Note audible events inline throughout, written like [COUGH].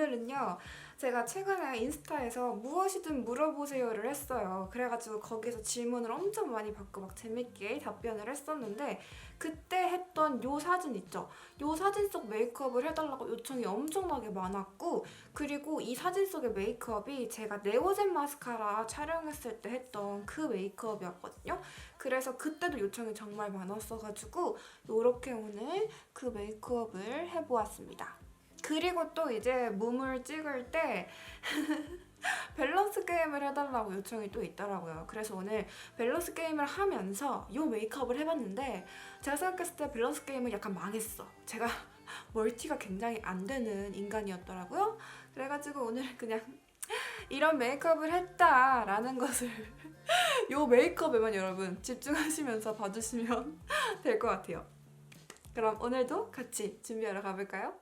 오늘은요 제가 최근에 인스타에서 무엇이든 물어보세요를 했어요. 그래가지고 거기서 질문을 엄청 많이 받고 막 재밌게 답변을 했었는데 그때 했던 요 사진 있죠? 요 사진 속 메이크업을 해달라고 요청이 엄청나게 많았고 그리고 이 사진 속의 메이크업이 제가 네오젠 마스카라 촬영했을 때 했던 그 메이크업이었거든요. 그래서 그때도 요청이 정말 많았어가지고 요렇게 오늘 그 메이크업을 해보았습니다. 그리고 또 이제 몸을 찍을 때 [LAUGHS] 밸런스 게임을 해달라고 요청이 또 있더라고요. 그래서 오늘 밸런스 게임을 하면서 요 메이크업을 해봤는데 제가 생각했을 때 밸런스 게임은 약간 망했어. 제가 [LAUGHS] 멀티가 굉장히 안 되는 인간이었더라고요. 그래가지고 오늘 그냥 [LAUGHS] 이런 메이크업을 했다라는 것을 요 메이크업에만 여러분 집중하시면서 봐주시면 될 것 같아요. 그럼 오늘도 같이 준비하러 가볼까요?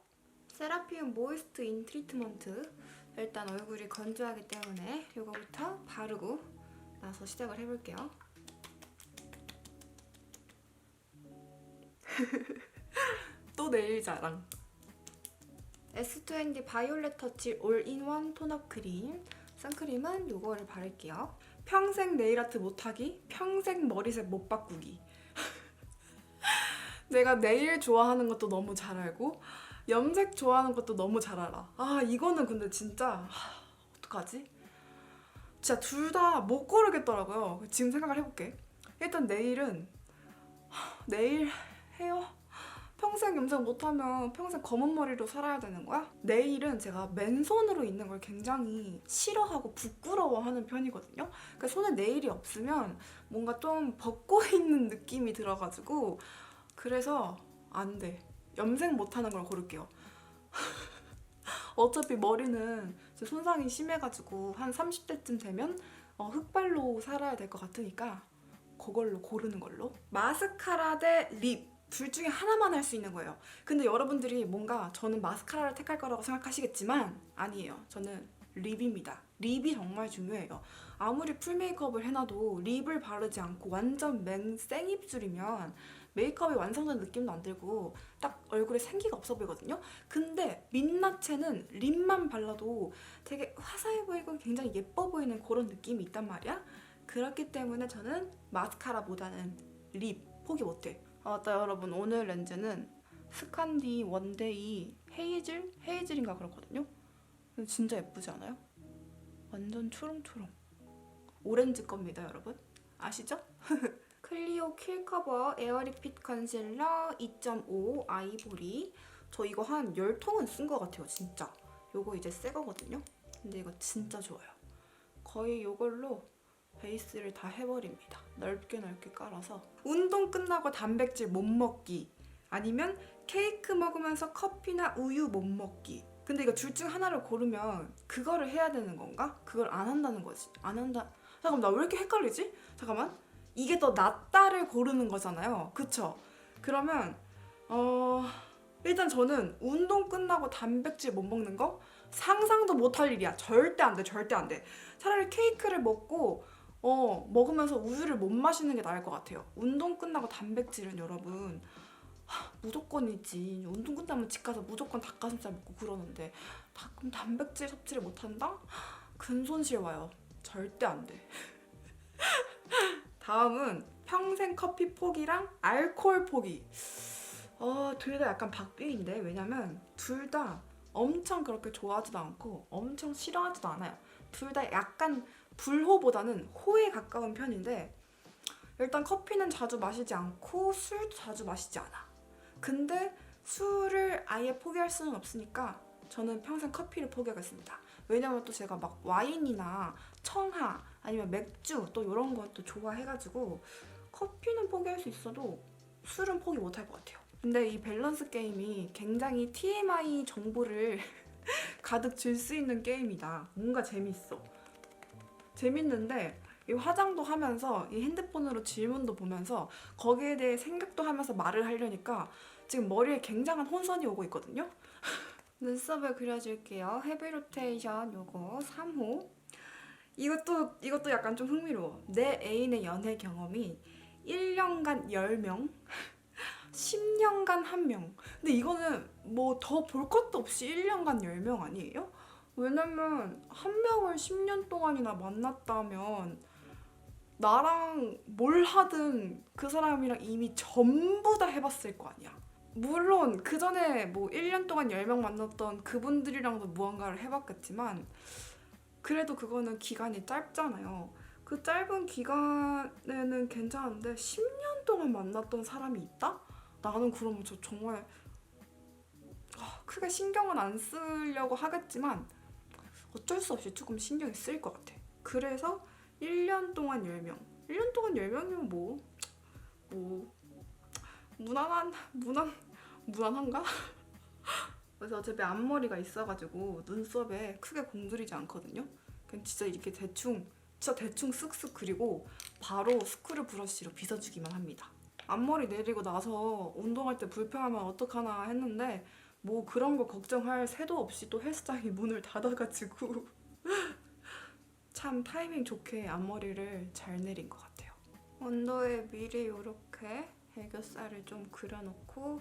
세라피움 모이스트 인 트리트먼트 일단 얼굴이 건조하기 때문에 이거부터 바르고 나서 시작을 해볼게요. [LAUGHS] 또 내일 자랑. S2N 바이올렛 터치 올인원 톤업 크림. 선크림은 요거를 바를게요. 평생 네일 아트 못하기, 평생 머리색 못 바꾸기. [LAUGHS] 내가 네일 좋아하는 것도 너무 잘 알고 염색 좋아하는 것도 너무 잘 알아. 아 이거는 근데 진짜 하, 어떡하지? 진짜 둘 다 못 고르겠더라고요. 지금 생각을 해볼게. 일단 네일은 하, 네일 헤어 평생 염색 못하면 평생 검은 머리로 살아야 되는 거야? 네일은 제가 맨손으로 있는 걸 굉장히 싫어하고 부끄러워하는 편이거든요. 그러니까 손에 네일이 없으면 뭔가 좀 벗고 [LAUGHS] 있는 느낌이 들어가지고 그래서 안 돼. 염색 못하는 걸 고를게요. [LAUGHS] 어차피 머리는 손상이 심해가지고 한 30대쯤 되면 어, 흑발로 살아야 될 것 같으니까 그걸로 고르는 걸로. 마스카라 대 립. 둘 중에 하나만 할 수 있는 거예요. 근데 여러분들이 뭔가 저는 마스카라를 택할 거라고 생각하시겠지만 아니에요. 저는 립입니다. 립이 정말 중요해요. 아무리 풀 메이크업을 해놔도 립을 바르지 않고 완전 맹 생입술이면 메이크업이 완성된 느낌도 안 들고 딱 얼굴에 생기가 없어 보이거든요. 근데 민낯에는 립만 발라도 되게 화사해 보이고 굉장히 예뻐 보이는 그런 느낌이 있단 말이야. 그렇기 때문에 저는 마스카라보다는 립 포기 못해. 아, 맞다 여러분 오늘 렌즈는 스칸디 원데이 헤이즐? 헤이즐인가 그렇거든요. 진짜 예쁘지 않아요? 완전 초롱초롱. 오렌지 겁니다 여러분. 아시죠? [LAUGHS] 클리오 킬커버 에어리핏 컨실러 2.5 아이보리. 저 이거 한 10통은 쓴 것 같아요 진짜. 요거 이제 새 거거든요. 근데 이거 진짜 좋아요. 거의 요걸로 베이스를 다 해버립니다. 넓게 넓게 깔아서. 운동 끝나고 단백질 못 먹기. 아니면 케이크 먹으면서 커피나 우유 못 먹기. 근데 이거 둘 중 하나를 고르면 그거를 해야 되는 건가? 그걸 안 한다는 거지. 안 한다. 잠깐만 나 왜 이렇게 헷갈리지? 잠깐만 이게 더 낫다를 고르는 거잖아요. 그쵸? 그러면 어 일단 저는 운동 끝나고 단백질 못 먹는 거 상상도 못 할 일이야. 절대 안 돼. 절대 안 돼. 차라리 케이크를 먹고 어 먹으면서 우유를 못 마시는 게 나을 것 같아요. 운동 끝나고 단백질은 여러분 하, 무조건이지. 운동 끝나면 집 가서 무조건 닭가슴살 먹고 그러는데 가끔 단백질 섭취를 못 한다? 근손실 와요. 절대 안 돼. [LAUGHS] 다음은 평생 커피 포기랑 알코올 포기. 어, 둘 다 약간 박빙인데 왜냐면 둘 다 엄청 그렇게 좋아하지도 않고 엄청 싫어하지도 않아요. 둘 다 약간 불호보다는 호에 가까운 편인데 일단 커피는 자주 마시지 않고 술도 자주 마시지 않아. 근데 술을 아예 포기할 수는 없으니까 저는 평생 커피를 포기하겠습니다. 왜냐면 또 제가 막 와인이나 청하 아니면 맥주 또 이런 것도 좋아해가지고 커피는 포기할 수 있어도 술은 포기 못할 것 같아요. 근데 이 밸런스 게임이 굉장히 TMI 정보를 [LAUGHS] 가득 줄 수 있는 게임이다. 뭔가 재밌어. 재밌는데 이 화장도 하면서 이 핸드폰으로 질문도 보면서 거기에 대해 생각도 하면서 말을 하려니까 지금 머리에 굉장한 혼선이 오고 있거든요. [LAUGHS] 눈썹을 그려줄게요. 헤비 로테이션 요거 3호. 이것도 이것도 약간 좀 흥미로워. 내 애인의 연애 경험이 1년간 10명, 10년간 [LAUGHS] 한 명. 근데 이거는 뭐 더 볼 것도 없이 1년간 10명 아니에요? 왜냐면 한 명을 10년 동안이나 만났다면 나랑 뭘 하든 그 사람이랑 이미 전부 다 해봤을 거 아니야. 물론 그 전에 뭐 1년 동안 10명 만났던 그분들이랑도 무언가를 해봤겠지만 그래도 그거는 기간이 짧잖아요. 그 짧은 기간에는 괜찮은데 10년 동안 만났던 사람이 있다? 나는 그러면 저 정말 아, 크게 신경은 안 쓰려고 하겠지만 어쩔 수 없이 조금 신경이 쓰일 것 같아. 그래서 1년 동안 10명. 1년 동안 10명이면 뭐, 뭐, 무난한, 무난, 무난한가? 그래서 어차피 앞머리가 있어가지고 눈썹에 크게 공들이지 않거든요. 그냥 진짜 이렇게 대충, 진짜 대충 쓱쓱 그리고 바로 스크류 브러쉬로 빗어주기만 합니다. 앞머리 내리고 나서 운동할 때 불편하면 어떡하나 했는데 뭐 그런 거 걱정할 새도 없이 또 헬스장이 문을 닫아가지고 [LAUGHS] 참 타이밍 좋게 앞머리를 잘 내린 것 같아요. 언더에 미리 이렇게 애교살을 좀 그려놓고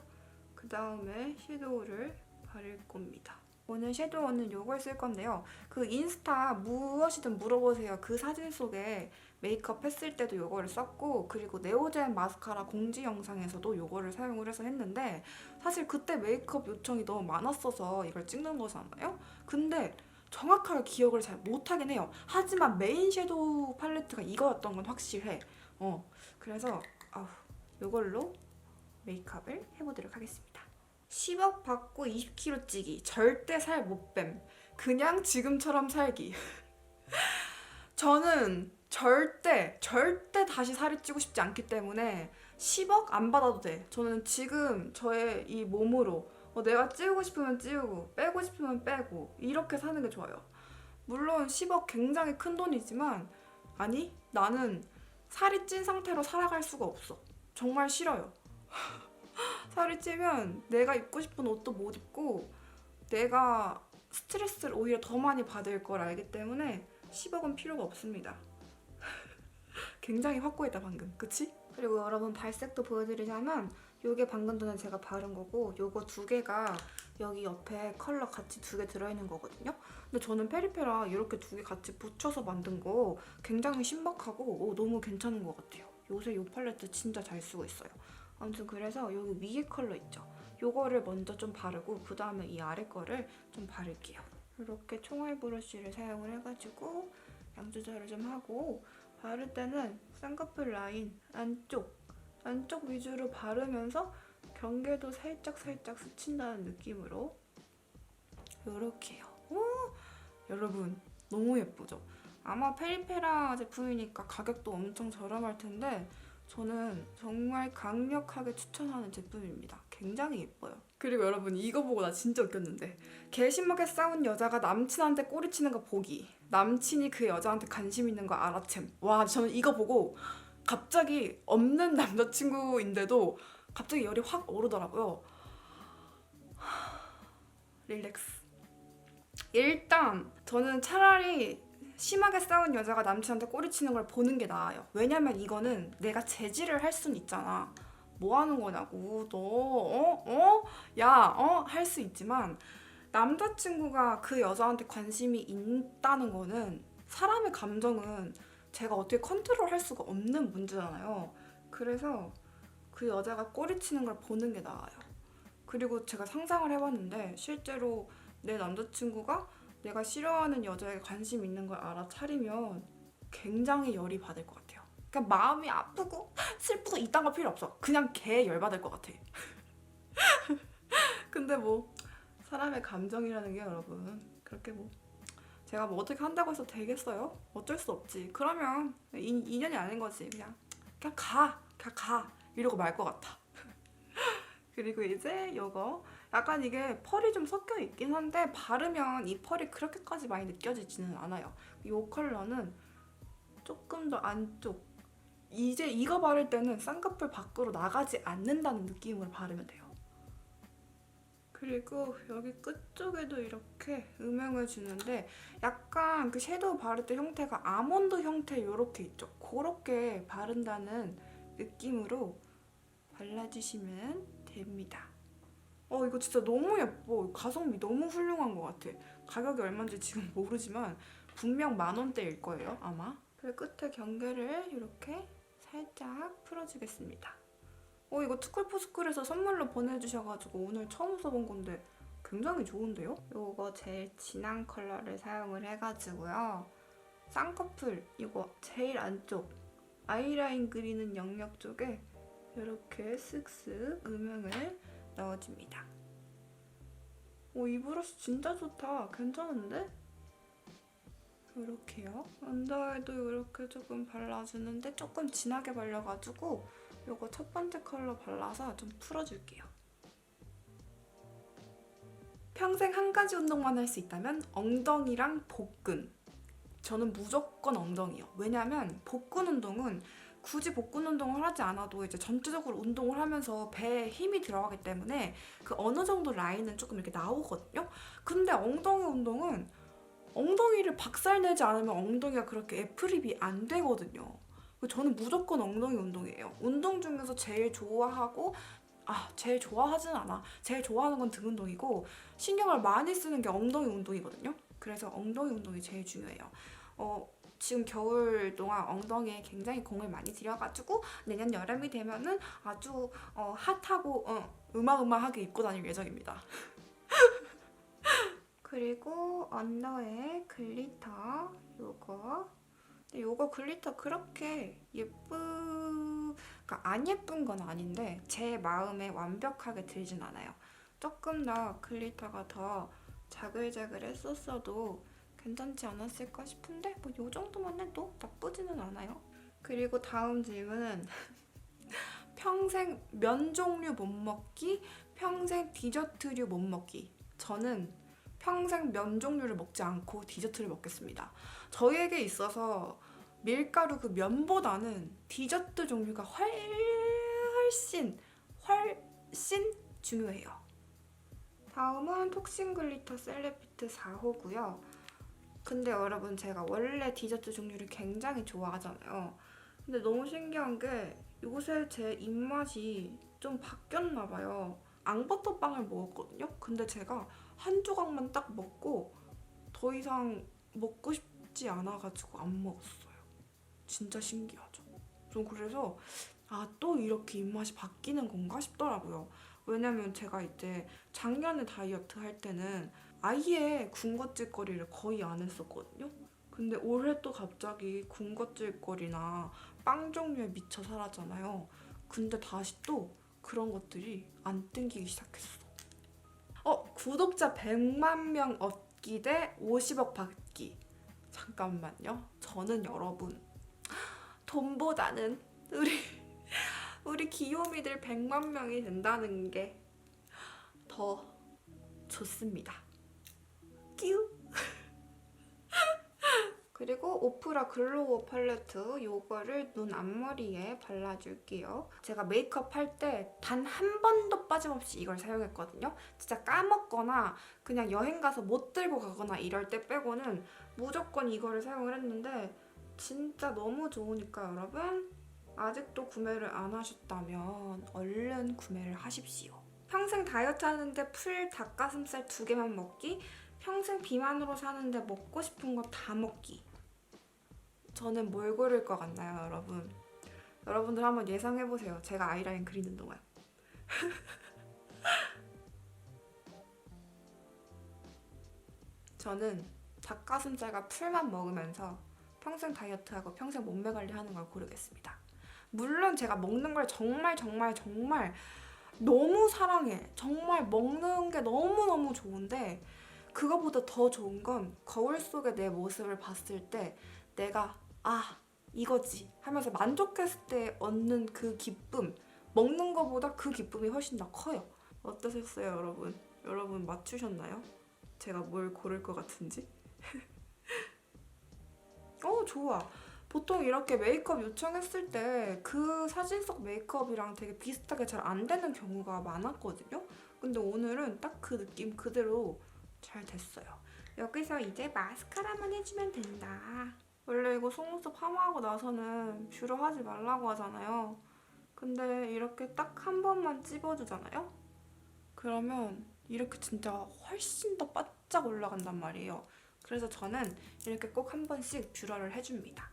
그 다음에 섀도우를 바를 겁니다. 오늘 섀도우는 이걸 쓸 건데요. 그 인스타 무엇이든 물어보세요. 그 사진 속에 메이크업 했을 때도 이거를 썼고 그리고 네오젠 마스카라 공지 영상에서도 이거를 사용을 해서 했는데 사실 그때 메이크업 요청이 너무 많았어서 이걸 찍는 거잖아요. 근데 정확하게 기억을 잘 못하긴 해요. 하지만 메인 섀도우 팔레트가 이거였던 건 확실해. 어 그래서 아우 이걸로 메이크업을 해보도록 하겠습니다. 10억 받고 20kg 찌기 절대 살못 뱀. 그냥 지금처럼 살기. [LAUGHS] 저는 절대 절대 다시 살이 찌고 싶지 않기 때문에 10억 안 받아도 돼. 저는 지금 저의 이 몸으로 어, 내가 찌우고 싶으면 찌우고 빼고 싶으면 빼고 이렇게 사는 게 좋아요. 물론 10억 굉장히 큰 돈이지만 아니 나는 살이 찐 상태로 살아갈 수가 없어. 정말 싫어요. [LAUGHS] [GASPS] 살이 찌면 내가 입고 싶은 옷도 못 입고 내가 스트레스를 오히려 더 많이 받을 걸 알기 때문에 10억은 필요가 없습니다. [LAUGHS] 굉장히 확고했다 방금, 그치? 그리고 여러분 발색도 보여드리자면 요게 방금 전에 제가 바른 거고 요거 두 개가 여기 옆에 컬러 같이 두 개 들어있는 거거든요. 근데 저는 페리페라 이렇게 두 개 같이 붙여서 만든 거 굉장히 신박하고 오, 너무 괜찮은 것 같아요. 요새 요 팔레트 진짜 잘 쓰고 있어요. 아무튼 그래서 여기 위에 컬러 있죠. 요거를 먼저 좀 바르고 그 다음에 이 아래 거를 좀 바를게요. 이렇게 총알 브러쉬를 사용을 해가지고 양 조절을 좀 하고 바를 때는 쌍꺼풀 라인 안쪽 안쪽 위주로 바르면서 경계도 살짝 살짝 스친다는 느낌으로 이렇게요. 오, 여러분 너무 예쁘죠? 아마 페리페라 제품이니까 가격도 엄청 저렴할 텐데 저는 정말 강력하게 추천하는 제품입니다. 굉장히 예뻐요. 그리고 여러분 이거 보고 나 진짜 웃겼는데. 개심하게 싸운 여자가 남친한테 꼬리치는 거 보기. 남친이 그 여자한테 관심 있는 거 알아챔 와 저는 이거 보고 갑자기 없는 남자친구인데도 갑자기 열이 확 오르더라고요. 하, 릴렉스. 일단 저는 차라리 심하게 싸운 여자가 남친한테 꼬리치는 걸 보는 게 나아요. 왜냐면 이거는 내가 제지를 할 순 있잖아. 뭐 하는 거냐고. 너, 어? 어? 야, 어? 할 수 있지만 남자친구가 그 여자한테 관심이 있다는 거는 사람의 감정은 제가 어떻게 컨트롤 할 수가 없는 문제잖아요. 그래서 그 여자가 꼬리치는 걸 보는 게 나아요. 그리고 제가 상상을 해봤는데 실제로 내 남자친구가 내가 싫어하는 여자에 관심 있는 걸 알아차리면 굉장히 열이 받을 것 같아요. 그러니까 마음이 아프고 [LAUGHS] 슬프고 이딴 거 필요 없어. 그냥 개 열받을 것 같아. [LAUGHS] 근데 뭐 사람의 감정이라는 게 여러분 그렇게 뭐 제가 뭐 어떻게 한다고 해서 되겠어요? 어쩔 수 없지. 그러면 인, 인연이 아닌 거지. 그냥 그냥 가, 그냥 가 이러고 말 것 같아. [LAUGHS] 그리고 이제 요거 약간 이게 펄이 좀 섞여 있긴 한데 바르면 이 펄이 그렇게까지 많이 느껴지지는 않아요. 이 컬러는 조금 더 안쪽. 이제 이거 바를 때는 쌍꺼풀 밖으로 나가지 않는다는 느낌으로 바르면 돼요. 그리고 여기 끝쪽에도 이렇게 음영을 주는데 약간 그 섀도우 바를 때 형태가 아몬드 형태 이렇게 있죠. 그렇게 바른다는 느낌으로 발라주시면 됩니다. 어 이거 진짜 너무 예뻐. 가성비 너무 훌륭한 것 같아. 가격이 얼마인지 지금 [LAUGHS] 모르지만 분명 만 원대일 거예요 아마. 그리고 끝에 경계를 이렇게 살짝 풀어주겠습니다. 어 이거 투쿨포스쿨에서 선물로 보내주셔가지고 오늘 처음 써본 건데 굉장히 좋은데요? 요거 제일 진한 컬러를 사용을 해가지고요. 쌍꺼풀 이거 제일 안쪽 아이라인 그리는 영역 쪽에 이렇게 쓱쓱 음영을 넣어줍니다. 오, 이 브러쉬 진짜 좋다. 괜찮은데? 이렇게요. 언더에도 이렇게 조금 발라주는데 조금 진하게 발려가지고 이거 첫 번째 컬러 발라서 좀 풀어줄게요. 평생 한 가지 운동만 할 수 있다면 엉덩이랑 복근. 저는 무조건 엉덩이요. 왜냐면 복근 운동은 굳이 복근 운동을 하지 않아도 이제 전체적으로 운동을 하면서 배에 힘이 들어가기 때문에 그 어느 정도 라인은 조금 이렇게 나오거든요. 근데 엉덩이 운동은 엉덩이를 박살내지 않으면 엉덩이가 그렇게 애프립이 안 되거든요. 저는 무조건 엉덩이 운동이에요. 운동 중에서 제일 좋아하고 아 제일 좋아하진 않아. 제일 좋아하는 건 등 운동이고 신경을 많이 쓰는 게 엉덩이 운동이거든요. 그래서 엉덩이 운동이 제일 중요해요. 어, 지금 겨울 동안 엉덩이에 굉장히 공을 많이 들여가지고 내년 여름이 되면은 아주 어, 핫하고 어, 으마으마하게 입고 다닐 예정입니다. [LAUGHS] 그리고 언더에 글리터 요거 근데 요거 글리터 그렇게 예쁘 그러니까 안 예쁜 건 아닌데 제 마음에 완벽하게 들진 않아요. 조금 더 글리터가 더 자글자글했었어도 괜찮지 않았을까 싶은데 뭐요 정도만 해도 나쁘지는 않아요. 그리고 다음 질문은 [LAUGHS] 평생 면 종류 못 먹기, 평생 디저트류 못 먹기. 저는 평생 면 종류를 먹지 않고 디저트를 먹겠습니다. 저희에게 있어서 밀가루 그 면보다는 디저트 종류가 훨- 훨씬 훨씬 중요해요. 다음은 톡신 글리터 셀레피트 4호고요. 근데 여러분 제가 원래 디저트 종류를 굉장히 좋아하잖아요. 근데 너무 신기한 게 요새 제 입맛이 좀 바뀌었나 봐요. 앙버터빵을 먹었거든요. 근데 제가 한 조각만 딱 먹고 더 이상 먹고 싶지 않아가지고 안 먹었어요. 진짜 신기하죠. 전 그래서 아 또 이렇게 입맛이 바뀌는 건가 싶더라고요. 왜냐면 제가 이제 작년에 다이어트 할 때는 아예 군것질거리를 거의 안 했었거든요. 근데 올해 또 갑자기 군것질거리나 빵 종류에 미쳐 살았잖아요. 근데 다시 또 그런 것들이 안 땡기기 시작했어. 어, 구독자 100만 명 얻기 대 50억 받기. 잠깐만요. 저는 여러분 돈보다는 우리 우리 귀요미들 100만 명이 된다는 게 더 좋습니다. 끼우. [LAUGHS] 그리고 오프라 글로우 팔레트 요거를 눈 앞머리에 발라줄게요. 제가 메이크업 할 때 단 한 번도 빠짐없이 이걸 사용했거든요. 진짜 까먹거나 그냥 여행 가서 못 들고 가거나 이럴 때 빼고는 무조건 이거를 사용을 했는데 진짜 너무 좋으니까 여러분 아직도 구매를 안 하셨다면 얼른 구매를 하십시오. 평생 다이어트 하는데 풀 닭가슴살 두 개만 먹기, 평생 비만으로 사는데 먹고 싶은 거 다 먹기. 저는 뭘 고를 것 같나요, 여러분? 여러분들 한번 예상해 보세요. 제가 아이라인 그리는 동안. [LAUGHS] 저는 닭가슴살과 풀만 먹으면서 평생 다이어트하고 평생 몸매 관리하는 걸 고르겠습니다. 물론 제가 먹는 걸 정말 정말 정말 너무 사랑해. 정말 먹는 게 너무너무 좋은데 그거보다 더 좋은 건 거울 속의 내 모습을 봤을 때 내가 아 이거지 하면서 만족했을 때 얻는 그 기쁨 먹는 거보다 그 기쁨이 훨씬 더 커요. 어떠셨어요, 여러분? 여러분 맞추셨나요? 제가 뭘 고를 것 같은지? [LAUGHS] 어 좋아. 보통 이렇게 메이크업 요청했을 때 그 사진 속 메이크업이랑 되게 비슷하게 잘 안 되는 경우가 많았거든요. 근데 오늘은 딱 그 느낌 그대로 잘 됐어요. 여기서 이제 마스카라만 해주면 된다. 원래 이거 속눈썹 파마하고 나서는 뷰러 하지 말라고 하잖아요. 근데 이렇게 딱 한 번만 찝어주잖아요? 그러면 이렇게 진짜 훨씬 더 바짝 올라간단 말이에요. 그래서 저는 이렇게 꼭 한 번씩 뷰러를 해줍니다.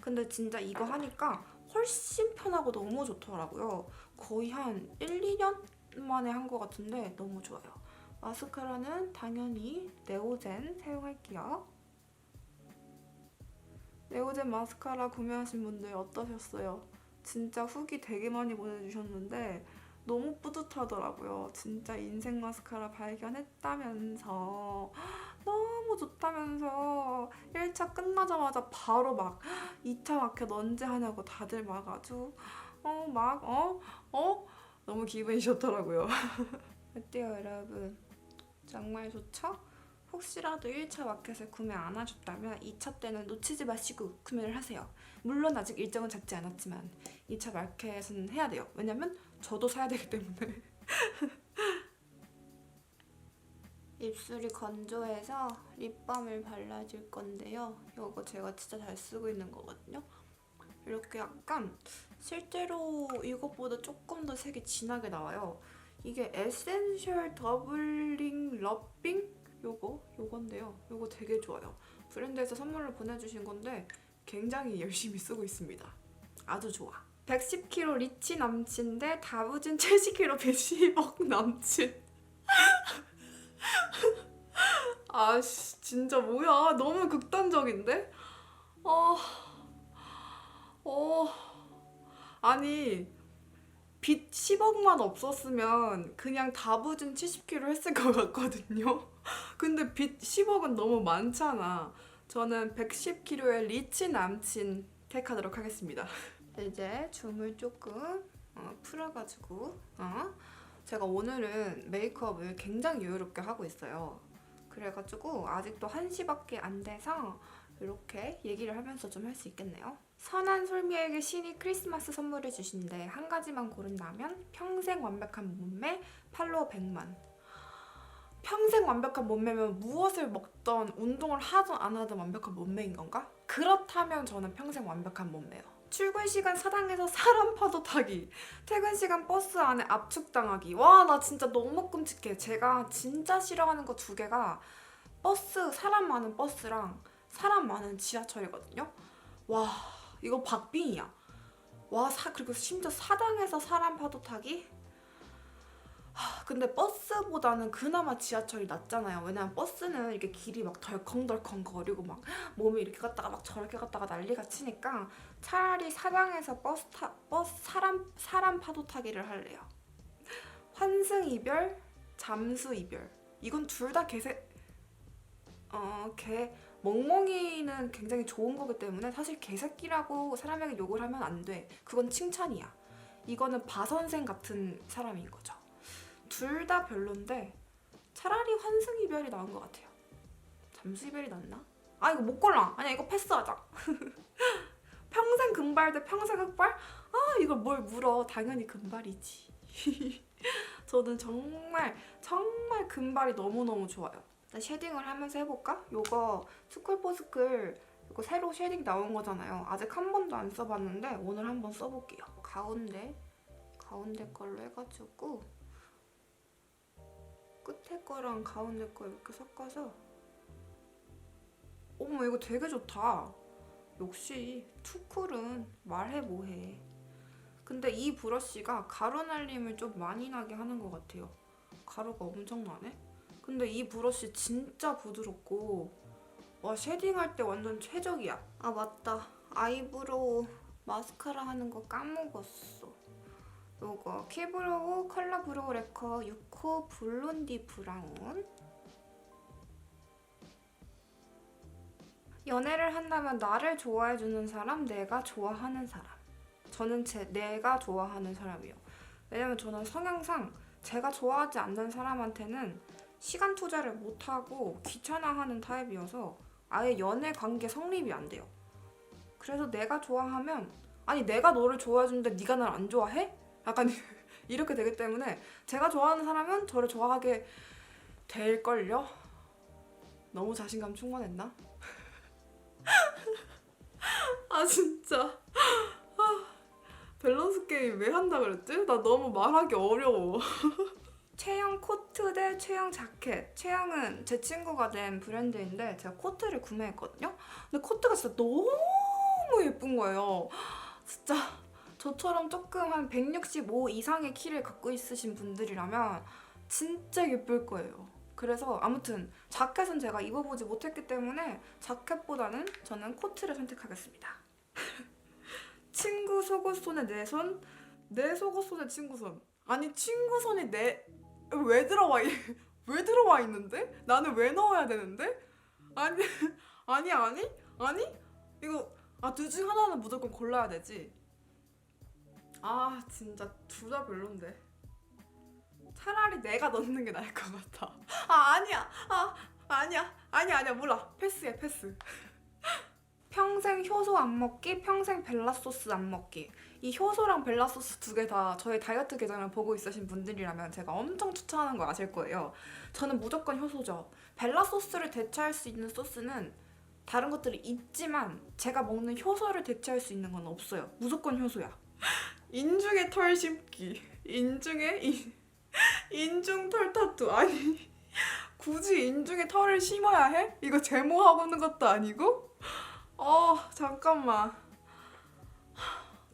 근데 진짜 이거 하니까 훨씬 편하고 너무 좋더라고요. 거의 한 1, 2년 만에 한 것 같은데 너무 좋아요. 마스카라는 당연히 네오젠 사용할게요. 네오젠 마스카라 구매하신 분들 어떠셨어요? 진짜 후기 되게 많이 보내주셨는데 너무 뿌듯하더라고요. 진짜 인생 마스카라 발견했다면서 [GASPS] 너무 좋다면서 1차 끝나자마자 바로 막 [GASPS] 2차 마켓 언제 하냐고 다들 막 아주 [GASPS] 어막 어? 어? 너무 기분이 좋더라고요. [LAUGHS] 어때요 여러분? 정말 좋죠? 혹시라도 1차 마켓을 구매 안 하셨다면 2차 때는 놓치지 마시고 구매를 하세요. 물론 아직 일정은 잡지 않았지만 2차 마켓은 해야 돼요. 왜냐면 저도 사야 되기 때문에. [LAUGHS] 입술이 건조해서 립밤을 발라줄 건데요. 이거 제가 진짜 잘 쓰고 있는 거거든요. 이렇게 약간 실제로 이것보다 조금 더 색이 진하게 나와요. 이게 에센셜 더블링 러빙 요거 요건데요. 요거 되게 좋아요. 브랜드에서 선물로 보내주신 건데 굉장히 [LAUGHS] 열심히 쓰고 있습니다. 아주 좋아. 110kg 리치 남친 대 다부진 70kg 110억 남친. 아씨 진짜 뭐야 너무 극단적인데? 어... 어... 아니 빚 10억만 없었으면 그냥 다부진 70kg 했을 것 같거든요. [LAUGHS] 근데 빚 10억은 너무 많잖아. 저는 110kg의 리치 남친 택하도록 하겠습니다. [LAUGHS] 이제 줌을 조금 어, 풀어가지고 어? 제가 오늘은 메이크업을 굉장히 여유롭게 하고 있어요. 그래가지고 아직도 1시밖에 안 돼서 이렇게 얘기를 하면서 좀 할 수 있겠네요. 선한 솔미에게 신이 크리스마스 선물을 주신대 한 가지만 고른다면 평생 완벽한 몸매 팔로워 100만 평생 완벽한 몸매면 무엇을 먹던 운동을 하든 안 하든 완벽한 몸매인 건가? 그렇다면 저는 평생 완벽한 몸매요. 출근 시간 사당에서 사람 파도 타기, 퇴근 시간 버스 안에 압축당하기. 와, 나 진짜 너무 끔찍해. 제가 진짜 싫어하는 거 두 개가 버스, 사람 많은 버스랑 사람 많은 지하철이거든요. 와, 이거 박빙이야. 와, 사, 그리고 심지어 사당에서 사람 파도 타기? 하, 근데 버스보다는 그나마 지하철이 낫잖아요. 왜냐면 버스는 이렇게 길이 막 덜컹덜컹 거리고 막 몸이 이렇게 갔다가 막 저렇게 갔다가 난리가 치니까 차라리 사당에서 버스 타 버스 사람 사람 파도 타기를 할래요. 환승 이별, 잠수 이별. 이건 둘 다 개새 어개 멍멍이는 굉장히 좋은 거기 때문에 사실 개새끼라고 사람에게 욕을 하면 안 돼. 그건 칭찬이야. 이거는 바선생 같은 사람인 거죠. 둘 다 별론데 차라리 환승 이별이 나은 것 같아요. 잠수 이별이 낫나? 아 이거 못 골라. 아니야 이거 패스하자. [LAUGHS] 평생 금발 대 평생 흑발? 아 이걸 뭘 물어. 당연히 금발이지. [LAUGHS] 저는 정말 정말 금발이 너무너무 좋아요. 일단 쉐딩을 하면서 해볼까? 요거 스쿨포스쿨 이거 새로 쉐딩 나온 거잖아요. 아직 한 번도 안 써봤는데 오늘 한번 써볼게요. 가운데 가운데 걸로 해가지고 끝에 거랑 가운데 거 이렇게 섞어서 어머 이거 되게 좋다. 역시 투쿨은 말해 뭐해. 근데 이 브러쉬가 가루 날림을 좀 많이 나게 하는 것 같아요. 가루가 엄청 나네. 근데 이 브러쉬 진짜 부드럽고 와 쉐딩할 때 완전 최적이야. 아 맞다. 아이브로우 마스카라 하는 거 까먹었어. 요거 케브로우 컬러 브로우 레커 6호 블론디 브라운 연애를 한다면 나를 좋아해주는 사람, 내가 좋아하는 사람. 저는 제 내가 좋아하는 사람이요. 왜냐면 저는 성향상 제가 좋아하지 않는 사람한테는 시간 투자를 못하고 귀찮아하는 타입이어서 아예 연애 관계 성립이 안 돼요. 그래서 내가 좋아하면 아니 내가 너를 좋아해주는데 네가 날 안 좋아해? 약간 [LAUGHS] 이렇게 되기 때문에 제가 좋아하는 사람은 저를 좋아하게 될걸요? 너무 자신감 충만했나? [LAUGHS] 아 진짜 아, 밸런스 게임 왜 한다 그랬지? 나 너무 말하기 어려워. [LAUGHS] 체형 코트 대 체형 자켓. 체형은 제 친구가 낸 브랜드인데 제가 코트를 구매했거든요. 근데 코트가 진짜 너무 예쁜 거예요. 진짜 저처럼 조금 한 165 이상의 키를 갖고 있으신 분들이라면 진짜 예쁠 거예요. 그래서 아무튼 자켓은 제가 입어보지 못했기 때문에 자켓보다는 저는 코트를 선택하겠습니다. [LAUGHS] 친구 속옷 손에 내 손, 내 속옷 손에 친구 손. 아니 친구 손이 내 왜 들어와 이- [LAUGHS] 왜 들어와 있는데? 나는 왜 넣어야 되는데? 아니 [LAUGHS] 아니 아니 아니 이거 아 둘 중 하나는 무조건 골라야 되지. 아 진짜 둘 다 별론데. 차라리 내가 넣는 게 나을 것 같아. 아 아니야 아 아니야 아니야 아니야 몰라 패스해 패스. [LAUGHS] 평생 효소 안 먹기, 평생 벨라 소스 안 먹기. 이 효소랑 벨라 소스 두 개 다 저희 다이어트 계정을 보고 있으신 분들이라면 제가 엄청 추천하는 거 아실 거예요. 저는 무조건 효소죠. 벨라 소스를 대체할 수 있는 소스는 다른 것들이 있지만 제가 먹는 효소를 대체할 수 있는 건 없어요. 무조건 효소야. [GASPS] 인중에 털 심기. 인중에 인, [LAUGHS] 인중 털 타투. 아니 [LAUGHS] 굳이 인중에 털을 심어야 해? 이거 제모하고 있는 것도 아니고? 어 잠깐만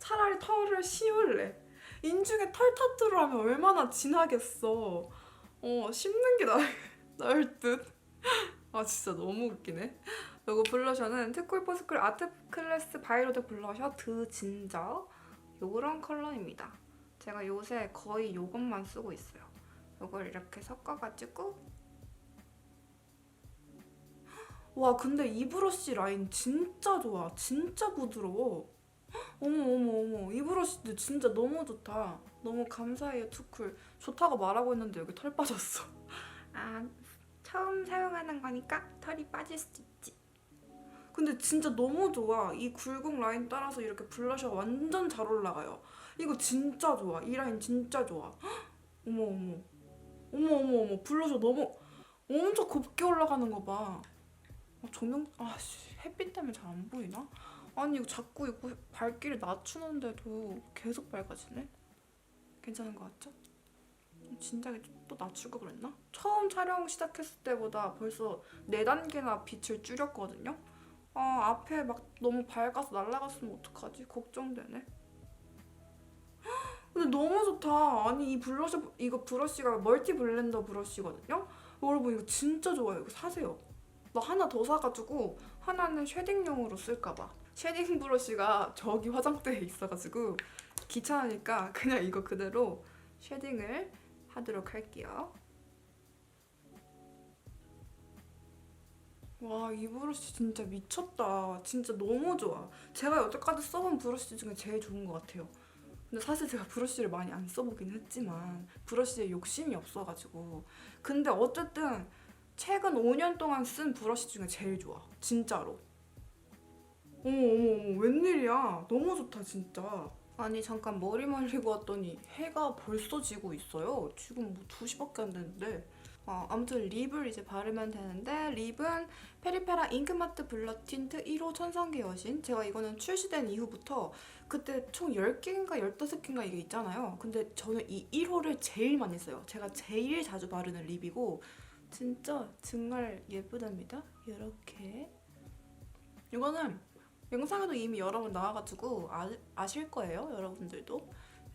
차라리 털을 씌울래. 인중에 털 타투를 하면 얼마나 진하겠어. 어 심는 게 나, 나을 [LAUGHS] 듯 아 진짜 너무 웃기네. 이거 블러셔는 트쿨포스쿨 아트 클래스 바이로드 블러셔 드 진저. 요런 컬러입니다. 제가 요새 거의 요것만 쓰고 있어요. 요걸 이렇게 섞어가지고. 와 근데 이 브러쉬 라인 진짜 좋아. 진짜 부드러워 어머 어머 어머. 이 브러쉬도 진짜 너무 좋다. 너무 감사해요 투쿨. 좋다고 말하고 있는데 여기 털 빠졌어. 아 처음 사용하는 거니까 털이 빠질 수도 있지. 근데 진짜 너무 좋아. 이 굴곡 라인 따라서 이렇게 블러셔가 완전 잘 올라가요. 이거 진짜 좋아. 이 라인 진짜 좋아. 헉, [GASPS] 어머 어머. 어머 어머 어머. 블러셔 너무 엄청 곱게 올라가는 거 봐. 아, 조명 아씨. 햇빛 때문에 잘 안 보이나? 아니 이거 자꾸 이거 밝기를 낮추는데도 계속 밝아지네. 괜찮은 것 같죠? 진작에 또 낮추고 그랬나? 처음 촬영 시작했을 때보다 벌써 네 단계나 빛을 줄였거든요. 아 앞에 막 너무 밝아서 날아갔으면 어떡하지? 걱정되네. 근데 너무 좋다. 아니 이 블러셔 이거 브러쉬가 멀티 블렌더 브러쉬거든요. 여러분 이거 진짜 좋아요. 이거 사세요. 나 하나 더 사가지고 하나는 쉐딩용으로 쓸까봐 쉐딩 브러쉬가 저기 화장대에 있어가지고 귀찮으니까 그냥 이거 그대로 쉐딩을 하도록 할게요. 와 이 브러쉬 진짜 미쳤다. 진짜 너무 좋아. 제가 여태까지 써본 브러쉬 중에 제일 좋은 것 같아요. 근데 사실 제가 브러쉬를 많이 안 써보긴 했지만 브러쉬에 욕심이 없어가지고. 근데 어쨌든 최근 5년 동안 쓴 브러쉬 중에 제일 좋아. 진짜로. 어머 웬일이야. 너무 좋다 진짜. 아니 잠깐 머리 말리고 왔더니 해가 벌써 지고 있어요. 지금 뭐 2시밖에 안 됐는데. 어, 아무튼 립을 이제 바르면 되는데 립은 페리페라 잉크마트 블러 틴트 1호 천상계 여신 제가 이거는 출시된 이후부터 그때 총 10개인가 15개인가 이게 있잖아요 근데 저는 이 1호를 제일 많이 써요 제가 제일 자주 바르는 립이고 진짜 정말 예쁘답니다. 이렇게 이거는 영상에도 이미 여러 번 나와가지고 아, 아실 거예요, 여러분들도.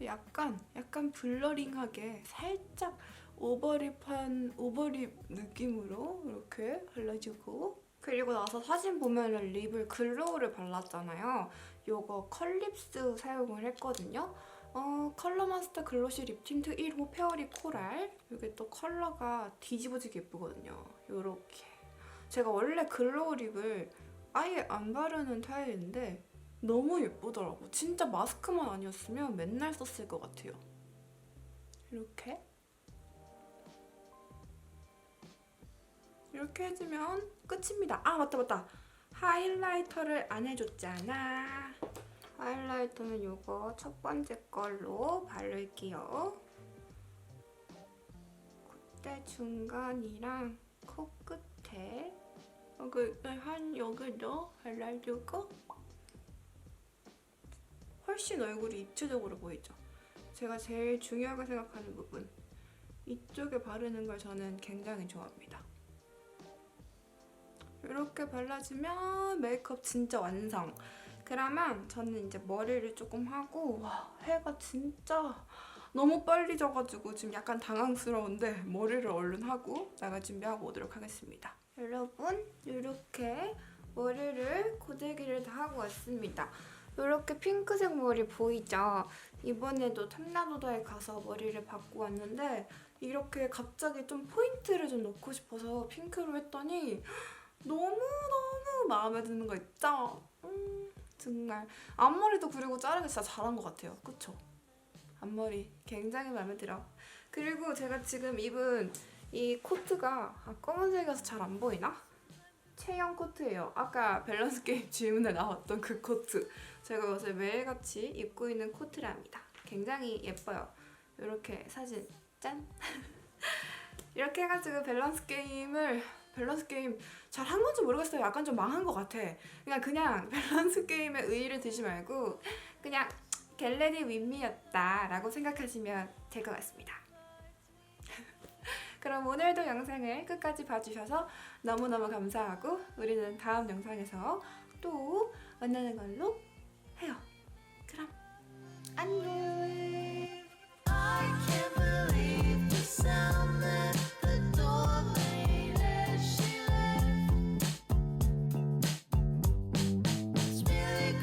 약간 약간 블러링하게 살짝 오버립한 오버립 느낌으로 이렇게 발라주고 그리고 나서 사진 보면은 립을 글로우를 발랐잖아요. 요거 컬립스 사용을 했거든요. 어, 컬러마스터 글로시 립 틴트 1호 페어리 코랄 이게 또 컬러가 뒤집어지게 예쁘거든요 요렇게 제가 원래 글로우 립을 아예 안 바르는 타입인데 너무 예쁘더라고. 진짜 마스크만 아니었으면 맨날 썼을 것 같아요. 이렇게. 이렇게 해주면 끝입니다. 아 맞다 맞다. 하이라이터를 안 해줬잖아. 하이라이터는 요거 첫 번째 걸로 바를게요. 콧대 중간이랑 코끝에 여기 한 여기도 발라주고 훨씬 얼굴이 입체적으로 보이죠. 제가 제일 중요하게 생각하는 부분 이쪽에 바르는 걸 저는 굉장히 좋아합니다. 이렇게 발라주면 메이크업 진짜 완성. 그러면 저는 이제 머리를 조금 하고 와 해가 진짜 너무 빨리 져가지고 지금 약간 당황스러운데 머리를 얼른 하고 나갈 준비하고 오도록 하겠습니다. 여러분 이렇게 머리를 고데기를 다 하고 왔습니다. 이렇게 핑크색 머리 보이죠? 이번에도 탐나도다에 가서 머리를 받고 왔는데 이렇게 갑자기 좀 포인트를 좀 넣고 싶어서 핑크로 했더니 너무너무 마음에 드는 거 있죠? 음, 정말 앞머리도 그리고 자르기 진짜 잘한 것 같아요. 그쵸? 앞머리 굉장히 마음에 들어. 그리고 제가 지금 입은 이 코트가 아, 검은색이어서 잘 안 보이나? 체형 코트예요. 아까 밸런스 게임 [LAUGHS] 질문에 나왔던 그 코트. 제가 요새 매일같이 입고 있는 코트랍니다. 굉장히 예뻐요. 이렇게 사진 짠. [LAUGHS] 이렇게 해가지고 밸런스 게임을 밸런스 게임 잘 한 건지 모르겠어요. 약간 좀 망한 것 같아. 그냥 그냥 [LAUGHS] 밸런스 게임에 의의를 두지 말고 그냥 겟레디 윈미였다라고 생각하시면 될 것 같습니다. 그럼 오늘도 영상을 끝까지 봐주셔서 너무너무 감사하고 우리는 다음 영상에서 또 만나는 걸로 해요. 그럼 안녕.